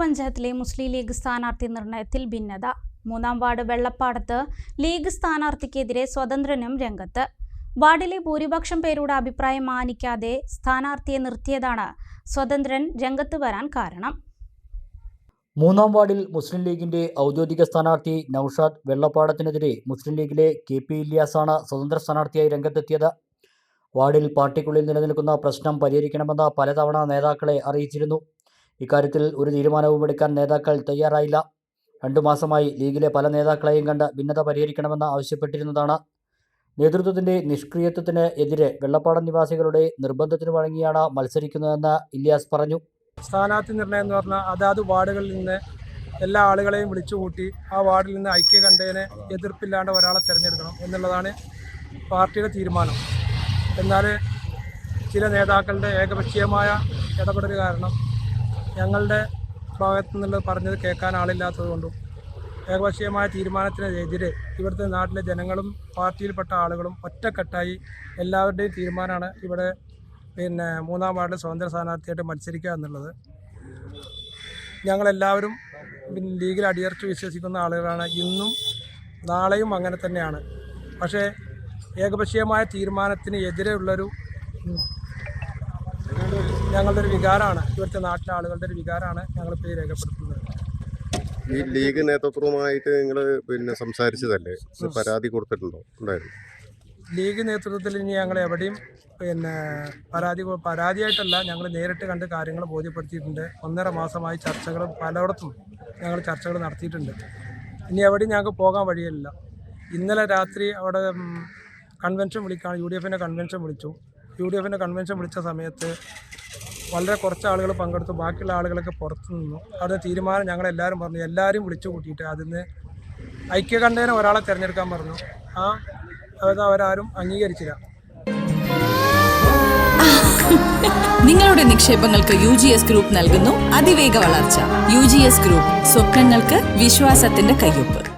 പഞ്ചായത്തിലെ മുസ്ലിം ലീഗ് സ്ഥാനാർത്ഥി നിർണയത്തിൽ ഭിന്നത. മൂന്നാം വാർഡ് വെള്ളപ്പാടത്ത് ലീഗ് സ്ഥാനാർത്ഥിക്കെതിരെ സ്വതന്ത്രനും രംഗത്ത്. വാർഡിലെ ഭൂരിപക്ഷം പേരുടെ അഭിപ്രായം മാനിക്കാതെ സ്ഥാനാർത്ഥിയെ നിർത്തിയതാണ് സ്വതന്ത്രൻ രംഗത്ത് വരാൻ കാരണം. മൂന്നാം വാർഡിൽ മുസ്ലിം ലീഗിന്റെ ഔദ്യോഗിക സ്ഥാനാർത്ഥി നൌഷാദ് വെള്ളപ്പാടത്തിനെതിരെ മുസ്ലിം ലീഗിലെ കെ പി ഇല്യാസാണ് സ്വതന്ത്ര സ്ഥാനാർത്ഥിയായി രംഗത്തെത്തിയത്. വാർഡിൽ പാർട്ടിക്കുള്ളിൽ നിലനിൽക്കുന്ന പ്രശ്നം പരിഹരിക്കണമെന്ന് പലതവണ നേതാക്കളെ അറിയിച്ചിരുന്നു. ഇക്കാര്യത്തിൽ ഒരു തീരുമാനവും എടുക്കാൻ നേതാക്കൾ തയ്യാറായില്ല. രണ്ടു മാസമായി ലീഗിലെ പല നേതാക്കളെയും കണ്ട് ഭിന്നത പരിഹരിക്കണമെന്ന് ആവശ്യപ്പെട്ടിരുന്നതാണ്. നേതൃത്വത്തിന്റെ നിഷ്ക്രിയത്വത്തിന് എതിരെ വെള്ളപ്പാടം നിവാസികളുടെ നിർബന്ധത്തിന് വഴങ്ങിയാണ് മത്സരിക്കുന്നതെന്ന് ഇല്യാസ് പറഞ്ഞു. സ്ഥാനാർത്ഥി നിർണയം എന്ന് പറഞ്ഞാൽ അതാത് വാർഡുകളിൽ നിന്ന് എല്ലാ ആളുകളെയും വിളിച്ചുകൂട്ടി ആ വാർഡിൽ നിന്ന് ഐക്യ കണ്ടതിനെ എതിർപ്പില്ലാണ്ട് ഒരാളെ തിരഞ്ഞെടുക്കണം എന്നുള്ളതാണ് പാർട്ടിയുടെ തീരുമാനം. എന്നാൽ ചില നേതാക്കളുടെ ഏകപക്ഷീയമായ ഇടപെടൽ കാരണം ഞങ്ങളുടെ ഭാഗത്തു നിന്നുള്ളത് പറഞ്ഞത് കേൾക്കാൻ ആളില്ലാത്തത് കൊണ്ടും ഏകപക്ഷീയമായ തീരുമാനത്തിനെതിരെ ഇവിടുത്തെ നാട്ടിലെ ജനങ്ങളും പാർട്ടിയിൽപ്പെട്ട ആളുകളും ഒറ്റക്കെട്ടായി എല്ലാവരുടെയും തീരുമാനമാണ് ഇവിടെ പിന്നെ മൂന്നാം വാർഡിൽ സ്വതന്ത്ര സ്ഥാനാർത്ഥിയായിട്ട് മത്സരിക്കുക എന്നുള്ളത്. ഞങ്ങളെല്ലാവരും ലീഗിൽ അടിയറച്ച് വിശ്വസിക്കുന്ന ആളുകളാണ്. ഇന്നും നാളെയും അങ്ങനെ തന്നെയാണ്. പക്ഷേ ഏകപക്ഷീയമായ തീരുമാനത്തിന് എതിരെയുള്ളൊരു ഞങ്ങളുടെ ഒരു വികാരമാണ്. ഇവിടുത്തെ നാട്ടിലെ ആളുകളുടെ ഒരു വികാരമാണ് ഞങ്ങളിപ്പോൾ രേഖപ്പെടുത്തുന്നത്. ഈ ലീഗ് നേതൃത്വവുമായിട്ട് നിങ്ങൾ പിന്നെ സംസാരിച്ചതല്ലേ? പരാതി കൊടുത്തിട്ടുണ്ടോ? ഉണ്ടായിരുന്നു. ലീഗ് നേതൃത്വത്തിൽ ഇനി ഞങ്ങൾ എവിടെയും പിന്നെ പരാതി പരാതിയായിട്ടല്ല ഞങ്ങൾ നേരിട്ട് കണ്ട് കാര്യങ്ങൾ ബോധ്യപ്പെടുത്തിയിട്ടുണ്ട്. ഒന്നര മാസമായി ചർച്ചകൾ പലയിടത്തും ഞങ്ങൾ ചർച്ചകൾ നടത്തിയിട്ടുണ്ട്. ഇനി എവിടെയും ഞങ്ങൾക്ക് പോകാൻ വഴിയല്ല. ഇന്നലെ രാത്രി അവിടെ കൺവെൻഷൻ വിളിക്കാൻ യു ഡി എഫിന്റെ കൺവെൻഷൻ വിളിച്ചു. യു ഡി എഫിന്റെ കൺവെൻഷൻ വിളിച്ച സമയത്ത് വളരെ കുറച്ച് ആളുകൾ പങ്കെടുത്തു. ബാക്കിയുള്ള ആളുകളൊക്കെ പുറത്തു നിന്നു. അത് തീരുമാനം ഞങ്ങളെല്ലാവരും പറഞ്ഞു. എല്ലാവരും വിളിച്ചു കൂട്ടിയിട്ട് അതിന് ഐക്യകണ്ഠേന ഒരാളെ തിരഞ്ഞെടുക്കാൻ പറഞ്ഞു. ആ അത് അവരാരും അംഗീകരിച്ചില്ല. നിങ്ങളുടെ നിക്ഷേപങ്ങൾക്ക് യു ജി എസ് ഗ്രൂപ്പ് നൽകുന്നു. അതിവേഗ വളർച്ച. യു ജി എസ് ഗ്രൂപ്പ് സ്വപ്നങ്ങൾക്ക് വിശ്വാസത്തിന്റെ കയ്യൊപ്പ്.